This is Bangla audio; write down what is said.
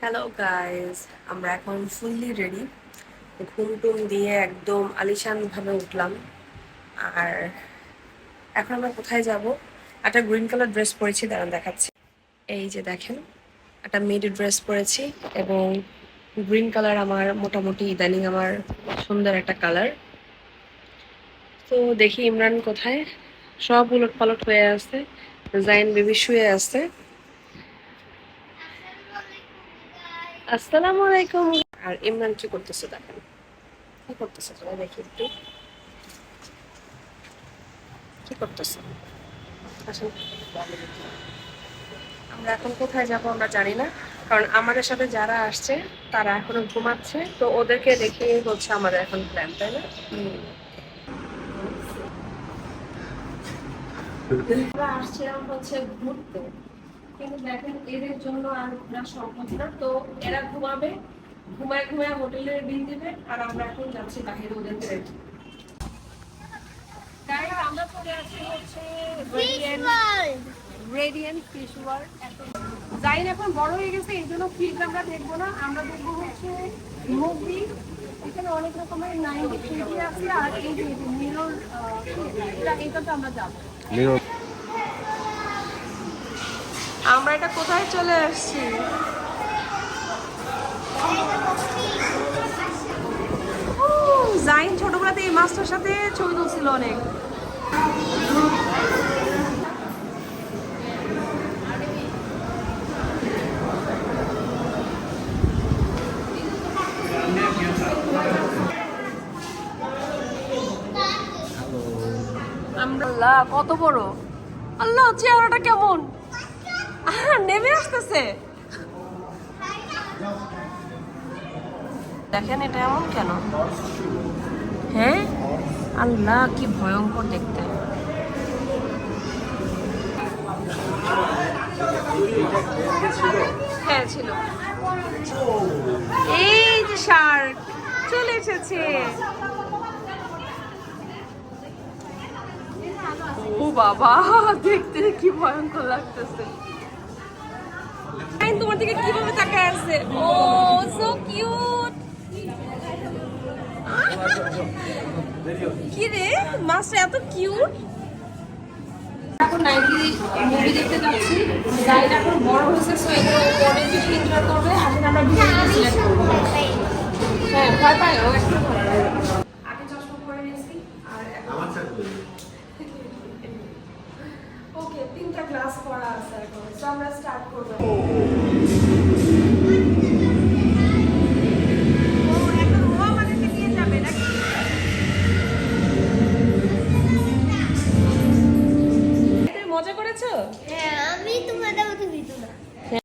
হ্যালো গাইস আমরা এখন ফুললি রেডি ঘুম টুম দিয়ে একদম আলিশান ভাবে উঠলাম। আর এখন আমরা কোথায় যাব? একটা গ্রিন কালার ড্রেস পরেছি, দাঁড়ান দেখাচ্ছি। এই যে দেখেন, একটা মেডি ড্রেস পরেছি এবং গ্রিন কালার আমার মোটামুটি ইদানিং আমার সুন্দর একটা কালার তো দেখি ইমরান কোথায়? সব উলট পালট হয়ে আছে, জাইন বেবি শুয়ে আছে। আসসালামু আলাইকুম। আর ইমরান কি করতেছে দেখেন? কি করতেছে তোরা দেখি একটু। কি করতেছে? আসেন। আমরা এখন কোথায় যাব আমরা জানি না কারণ আমাদের সাথে যারা আসছে তারা এখনও ঘুমাচ্ছে তো ওদেরকে দেখে হচ্ছে আমাদের এখন প্ল্যান তাই না? আমরা আসছিলাম হচ্ছে ঘুরতে। কিন্তু দেখেন, এদের জন্য আর ঘোরা সম্ভব না তো এরা ঘুমাবে, ঘুমায় ঘুমায় হোটেলের বিল দিবে, আর আমরা এখন যাচ্ছি বাহিরে এখন বড় হয়ে গেছে, এই জন্য ফিশ আমরা দেখব না। আমরা দেখব হচ্ছে মুভি এখানে অনেক রকমের থ্রি আছে, আর এই যে মিরর এটা এটাতে আমরা যাব আমরা এটা কোথায় চলে আসছি? জাইন ছোটবেলাতে এই মাছটার সাথে ছবি তুলছিল অনেক। আল্লাহ, কত বড়? আল্লাহ, চেহারাটা কেমন? নেমে আসতেছে। দেখেন এটা এমন কেন? হ্যাঁ আল্লাহ, কি ভয়ঙ্কর দেখতে। হ্যাঁ ছিল। এই যে শার্ক, চলে এসেছে। ও বাবা, দেখতে কি ভয়ঙ্কর লাগতেছে। আইন তোমার দিকে কীভাবে তাকায় আছে? ও সো কিউট কি রে মাছটা এত কিউট এখন নাইটি মুভি দেখতে এখন বড় হয়েছে পরে বেশি এনজয় হ্যাঁ ভয় পায় ও পায় আগে চশমা পরে নিয়েছি আর এখন ওকে তিনটা ক্লাস করা আছে এখন তো আমরা স্টার্ট করব ও এখন ও নিয়ে যাবে নাকি তুমি মজা করেছ হ্যাঁ